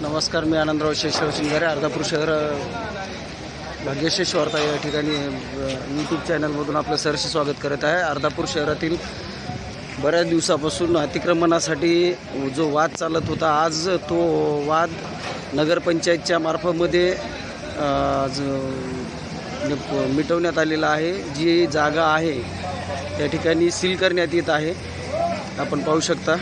नमस्कार मी आनंदराव शेषराव शिंगारे अर्धापूर शहर अ, भाग्यशेष वार्ता या ठिकाणी यूट्यूब चॅनलमधून आपलं सरस स्वागत करत आहे. अर्धापूर शहरातील बऱ्याच दिवसापासून अतिक्रमणासाठी जो वाद चालत होता आज तो वाद नगरपंचायतच्या मार्फतमध्ये मिटवण्यात आलेला आहे. जी जागा आहे त्या ठिकाणी सील करण्यात येत आहे. आपण पाहू शकता.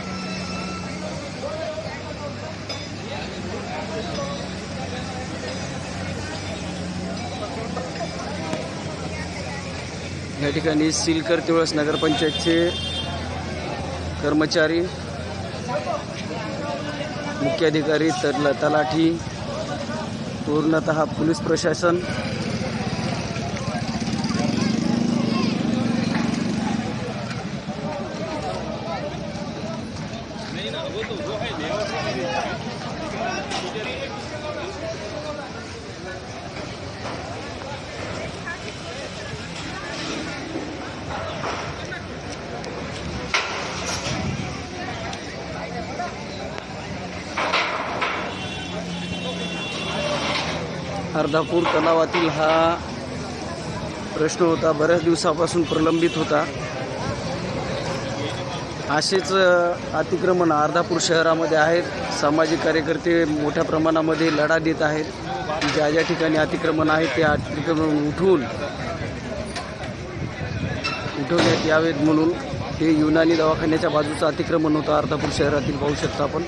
या ठिकाणी सील करते वेळेस नगरपंचायतचे कर्मचारी मुख्याधिकारी तर तलाठी पूर्णत पोलीस प्रशासन अर्धापूर तलावातील हा प्रश्न होता बऱ्याच दिवसापासून प्रलंबित होता. असेच अतिक्रमण अर्धापूर शहरामध्ये आहेत. सामाजिक कार्यकर्ते मोठ्या प्रमाणामध्ये लढा देत आहेत. ज्या ज्या ठिकाणी अतिक्रमण आहे ते अतिक्रमण उठवून उठवण्यात यावेत म्हणून हे युनानी दवाखान्याच्या बाजूचं अतिक्रमण होतं अर्धापूर शहरातील. पाहू शकता आपण.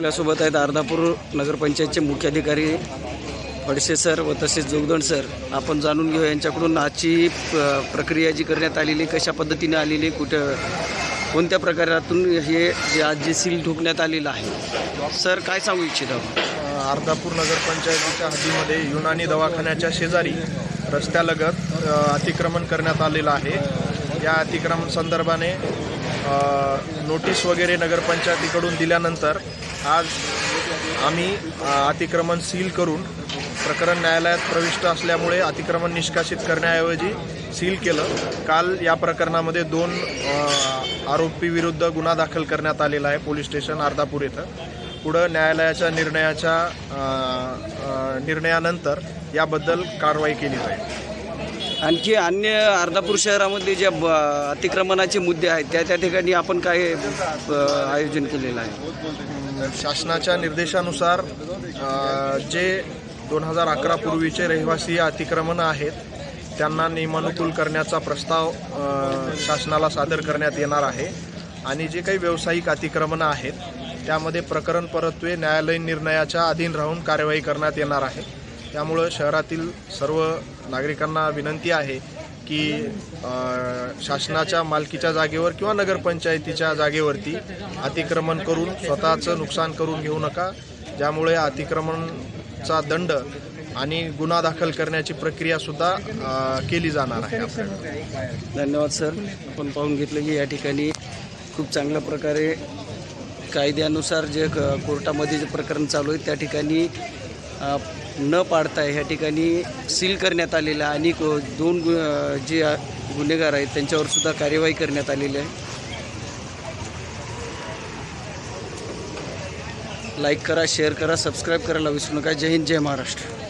आपल्यासोबत आहेत अर्धापूर नगरपंचायतचे मुख्याधिकारी फडसे सर व तसेच जोगदंड सर. आपण जाणून घेऊ यांच्याकडून आजची प- प्रक्रिया जी करण्यात आलेली कशा पद्धतीने आलेली कुठं कोणत्या प्रकारातून हे जे आज जे सील ठोकण्यात आलेलं आहे. सर काय सांगू इच्छित? आहोत अर्धापूर नगरपंचायतीच्या हद्दीमध्ये युनानी दवाखान्याच्या शेजारी रस्त्यालगत अतिक्रमण करण्यात आलेलं आहे. या अतिक्रमण संदर्भाने नोटीस वगैरे नगरपंचायतीकडून दिल्यानंतर आज आम्ही अतिक्रमण सील करून प्रकरण न्यायालयात प्रविष्ट असल्यामुळे अतिक्रमण निष्कासित करण्याऐवजी सील केलं. काल या प्रकरणामध्ये दोन आरोपीविरुद्ध गुन्हा दाखल करण्यात आलेला आहे पोलीस स्टेशन अर्धापूर येथं. पुढं न्यायालयाच्या निर्णयाच्या निर्णयानंतर याबद्दल कारवाई केली जाईल. आणखी अन्य अर्धापूर शहरामध्ये ज्या ब- अतिक्रमणाचे मुद्दे आहेत त्या त्या ठिकाणी आपण काय आयोजन केलेलं आहे. शासनाच्या निर्देशानुसार जे दोन हजार अकरा पूर्वीचे रहिवासी अतिक्रमणं आहेत त्यांना नियमानुकूल करण्याचा प्रस्ताव शासनाला सादर करण्यात येणार आहे. आणि जे काही व्यावसायिक अतिक्रमणं आहेत त्यामध्ये प्रकरण परत्वे न्यायालयीन निर्णयाच्या अधीन राहून कार्यवाही करण्यात येणार आहे. त्यामुळं शहरातील सर्व नागरिकांना विनंती आहे की शासनाच्या मालकीच्या जागेवर किंवा नगरपंचायतीच्या जागेवरती अतिक्रमण करून स्वतःचं नुकसान करून घेऊ नका. ज्यामुळे अतिक्रमणचा दंड आणि गुन्हा दाखल करण्याची प्रक्रियासुद्धा केली जाणार आहे. धन्यवाद सर. आपण पाहून घेतलं की या ठिकाणी खूप चांगल्या प्रकारे कायद्यानुसार जे क- कोर्टामध्ये जे प्रकरण चालू आहे त्या ठिकाणी न पाडता ह्या ठिकाणी सील करण्यात आलेलं आहे आणि दोन गु जे गुन्हेगार आहेत त्यांच्यावर सुद्धा कार्यवाही करण्यात आलेली आहे. लाईक करा शेअर करा सबस्क्राईब करायला विसरू नका. जय हिंद जय महाराष्ट्र.